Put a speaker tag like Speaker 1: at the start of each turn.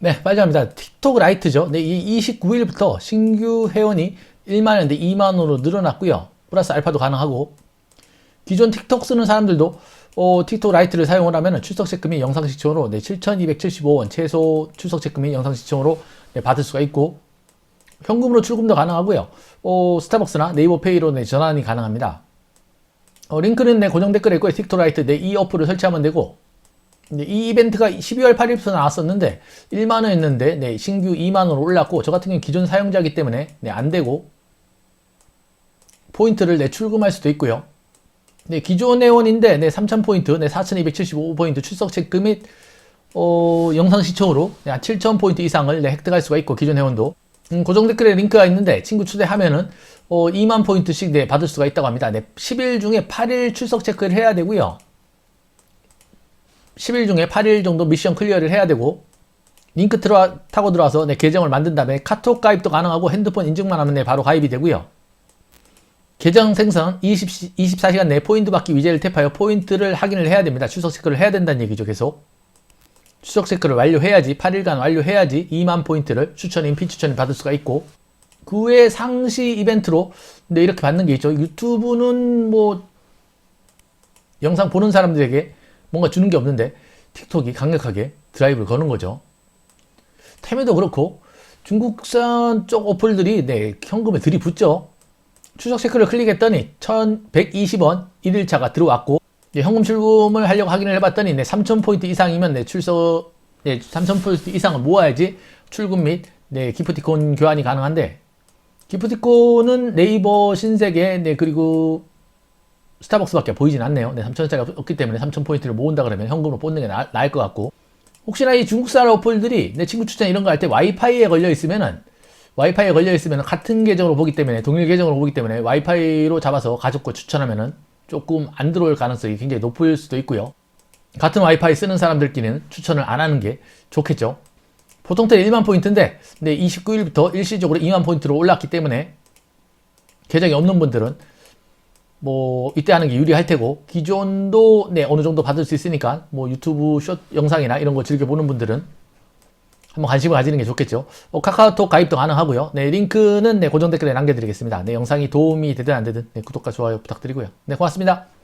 Speaker 1: 네, 빨리 갑니다. 틱톡 라이트죠. 네, 이 29일부터 신규 회원이 1만원인데 2만원으로 늘어났고요. 플러스 알파도 가능하고 기존 틱톡 쓰는 사람들도 어, 틱톡 라이트를 사용을 하면 출석 체크 및 영상 시청으로 네, 7,275원 최소 출석 체크 및 영상 시청으로 네, 받을 수가 있고 현금으로 출금도 가능하고요. 어, 스타벅스나 네이버 페이로 네, 전환이 가능합니다. 어, 링크는 네, 고정 댓글에 있고요. 틱톡 라이트 네, 이 어플을 설치하면 되고 네, 이 이벤트가 12월 8일부터 나왔었는데 1만 원였는데 네, 신규 2만 원으로 올랐고 저 같은 경우는 기존 사용자이기 때문에 네, 안 되고 포인트를 내 출금할 수도 있고요. 네, 기존 회원인데 네, 3,000 포인트, 네, 4,275 포인트 출석 체크 및 어, 영상 시청으로 네, 7,000 포인트 이상을 네, 획득할 수가 있고 기존 회원도 음, 고정 댓글에 링크가 있는데 친구 초대하면은 어, 2만 포인트씩 네, 받을 수가 있다고 합니다. 네, 10일 중에 8일 출석 체크를 해야 되고요. 10일 중에 8일 정도 미션 클리어를 해야 되고 링크 들어 타고 들어와서 네, 계정을 만든 다음에 카톡 가입도 가능하고 핸드폰 인증만 하면 네, 바로 가입이 되고요. 계정 생성 20, 24시간 내에 포인트 받기 위젯을 탭하여 포인트를 확인을 해야 됩니다. 추석 체크를 해야 된다는 얘기죠, 계속. 추석 체크를 완료해야지, 8일간 완료해야지 2만 포인트를 추천인, 피추천인 받을 수가 있고, 그 외에 상시 이벤트로, 네, 이렇게 받는 게 있죠. 유튜브는 뭐, 영상 보는 사람들에게 뭔가 주는 게 없는데, 틱톡이 강력하게 드라이브를 거는 거죠. 테메도 그렇고, 중국산 쪽 어플들이, 네, 현금에 들이붙죠. 추석 체크를 클릭했더니 1120원 1일차가 들어왔고 현금 출금을 하려고 확인을 해봤더니 네, 3000포인트 이상이면 네, 출석 네, 3000포인트 이상을 모아야지 출금 및 네, 기프티콘 교환이 가능한데 기프티콘은 네이버 신세계 네, 그리고 스타벅스밖에 보이진 않네요. 네, 3,000원짜리 없기 때문에 3,000포인트를 모은다 그러면 현금으로 뽑는 게 나, 나을 것 같고 혹시나 이 중국산 어플들이 내 친구 추천 이런 거 할 때 와이파이에 걸려 있으면은 와이파이에 걸려 있으면 같은 계정으로 보기 때문에 동일 계정으로 보기 때문에 와이파이로 잡아서 가족 거 추천하면은 조금 안 들어올 가능성이 굉장히 높을 수도 있고요. 같은 와이파이 쓰는 사람들끼리는 추천을 안 하는 게 좋겠죠. 보통 때 1만 포인트인데 네, 29일부터 일시적으로 2만 포인트로 올랐기 때문에 계정이 없는 분들은 뭐 이때 하는 게 유리할 테고 기존도 네, 어느 정도 받을 수 있으니까 뭐 유튜브 숏 영상이나 이런 거 즐겨 보는 분들은 한번 관심을 가지는 게 좋겠죠. 어, 카카오톡 가입도 가능하고요. 네, 링크는 네, 고정 댓글에 남겨드리겠습니다. 네, 영상이 도움이 되든 안 되든 네, 구독과 좋아요 부탁드리고요. 네, 고맙습니다.